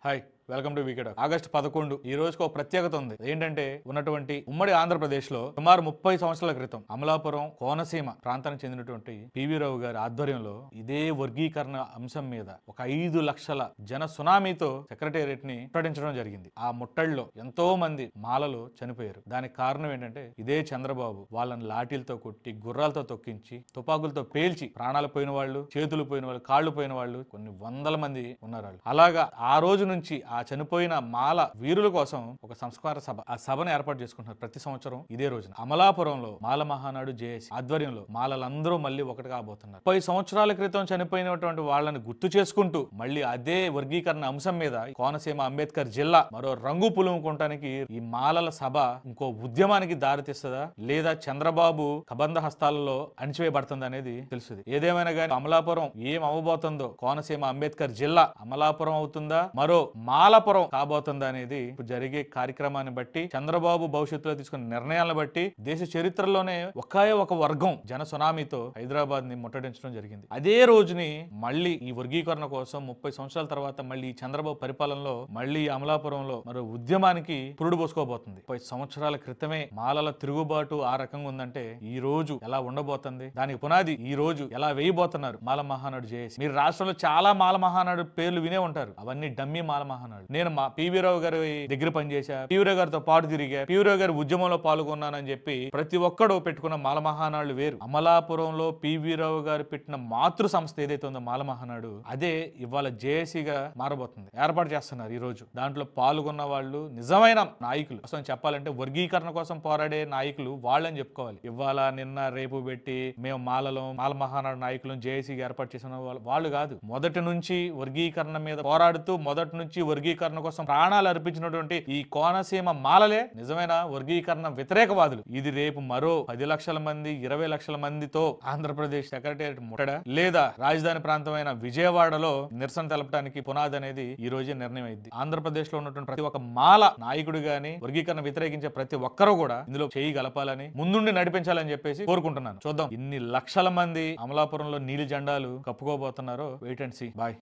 Hi. Welcome to wicked August పదకొండు ఈ రోజుకు ఒక ప్రత్యేకత ఉంది. ఏంటంటే ఉన్నటువంటి ఉమ్మడి ఆంధ్రప్రదేశ్లో సుమారు ముప్పై సంవత్సరాల క్రితం అమలాపురం కోనసీమ ప్రాంతానికి చెందినటువంటి పివి రావు గారి ఆధ్వర్యంలో ఇదే వర్గీకరణ అంశం మీద ఒక ఐదు లక్షల జన సునామీతో సెక్రటేరియట్ని ప్రకటించడం జరిగింది. ఆ ముట్టడిలో ఎంతో మంది మాలలు చనిపోయారు. దానికి కారణం ఏంటంటే ఇదే చంద్రబాబు వాళ్ళని లాఠీలతో కొట్టి గుర్రాలతో తొక్కించి తుపాకులతో పేల్చి ప్రాణాలు పోయిన వాళ్ళు చేతులు పోయిన వాళ్ళు కాళ్ళు పోయిన వాళ్ళు కొన్ని వందల మంది ఉన్నారు వాళ్ళు. అలాగా ఆ రోజు నుంచి ఆ ఆ చనిపోయిన మాల వీరుల కోసం ఒక సంస్కార సభ. ఆ సభను ఏర్పాటు చేసుకుంటున్నారు ప్రతి సంవత్సరం ఇదే రోజున. అమలాపురంలో మాల మహానాడు జేఏసీ ఆధ్వర్యంలో మాలలందరూ మళ్ళీ ఒకటి కాబోతున్నారు. పై సంవత్సరాల క్రితం చనిపోయినటువంటి వాళ్ళని గుర్తు చేసుకుంటూ మళ్ళీ అదే వర్గీకరణ అంశం మీద కోనసీమ అంబేద్కర్ జిల్లా మరో రంగు పులుముకుంటానికి ఈ మాలల సభ ఇంకో ఉద్యమానికి దారితీస్తుందా లేదా చంద్రబాబు కబంధ హస్తాలలో అణిచివేయబడుతుంది అనేది తెలుస్తుంది. ఏదేమైనా కానీ అమలాపురం ఏం అవ్వబోతుందో కోనసీమ అంబేద్కర్ జిల్లా అమలాపురం అవుతుందా? మరో కాలపురం కాబోతుంది అనేది ఇప్పుడు జరిగే కార్యక్రమాన్ని బట్టి చంద్రబాబు భవిష్యత్తులో తీసుకున్న నిర్ణయాలను బట్టి దేశ చరిత్రలోనే ఒకే ఒక వర్గం జన సునామీతో హైదరాబాద్ని ముట్టడించడం జరిగింది. అదే రోజుని మళ్ళీ ఈ వర్గీకరణ కోసం ముప్పై సంవత్సరాల తర్వాత మళ్ళీ ఈ చంద్రబాబు పరిపాలనలో మళ్ళీ ఈ అమలాపురంలో మరో ఉద్యమానికి పురుడు పోసుకోబోతుంది. ముప్పై సంవత్సరాల క్రితమే మాలల తిరుగుబాటు ఆ రకంగా ఉందంటే ఈ రోజు ఎలా ఉండబోతుంది? దానికి పునాది ఈ రోజు ఎలా వేయబోతున్నారు? మాల మహానాడు చేసి మీరు రాష్ట్రంలో చాలా మాల మహానాడు పేర్లు వినే ఉంటారు. అవన్నీ డమ్మీ మాల మహానాడు. నేను మా పివి రావు గారి దగ్గర పనిచేశా. పివి రావు గారితో పాటు తిరిగా. పివి రావు గారి ఉద్యమంలో పాల్గొన్నానని చెప్పి ప్రతి ఒక్కడు పెట్టుకున్న మాల మహానాడు వేరు. అమలాపురంలో పివి రావు గారు పెట్టిన మాతృ సంస్థ ఏదైతే ఉందో మాల మహానాడు అదే ఇవాళ జేఏసీగా మారబోతుంది. ఏర్పాటు చేస్తున్నారు ఈ రోజు. దాంట్లో పాల్గొన్న వాళ్ళు నిజమైన నాయకులు. అసలు చెప్పాలంటే వర్గీకరణ కోసం పోరాడే నాయకులు వాళ్ళని చెప్పుకోవాలి. ఇవాళ నిన్న రేపు పెట్టి మేము మాలలో మాల మహానాడు నాయకులను జేఏసీగా ఏర్పాటు చేసిన వాళ్ళు వాళ్ళు కాదు. మొదటి నుంచి వర్గీకరణ మీద పోరాడుతూ మొదటి నుంచి వర్గీకరణ కోసం ప్రాణాలు అర్పించినటువంటి ఈ కోనసీమ మాలలే నిజమైన? వర్గీకరణ వ్యతిరేకవాదులు. ఇది రేపు మరో పది లక్షల మంది ఇరవై లక్షల మందితో ఆంధ్రప్రదేశ్ సెక్రటేరియట్ ముట్టడ? లేదా రాజధాని ప్రాంతమైన విజయవాడలో నిరసన తెలపడానికి పునాది అనేది ఈ రోజే నిర్ణయం అయింది ఆంధ్రప్రదేశ్లో ఉన్నటువంటి ప్రతి ఒక్క మాల నాయకుడు గాని వర్గీకరణ వ్యతిరేకించే ప్రతి ఒక్కరూ కూడా ఇందులో చేయి గలపాలని ముందుండి నడిపించాలని చెప్పేసి కోరుకుంటున్నాను. చూద్దాం. ఇన్ని లక్షల మంది అమలాపురంలో నీలి జెండాలు కప్పుకోబోతున్నారో వెయిట్ అండ్ సీ బాయ్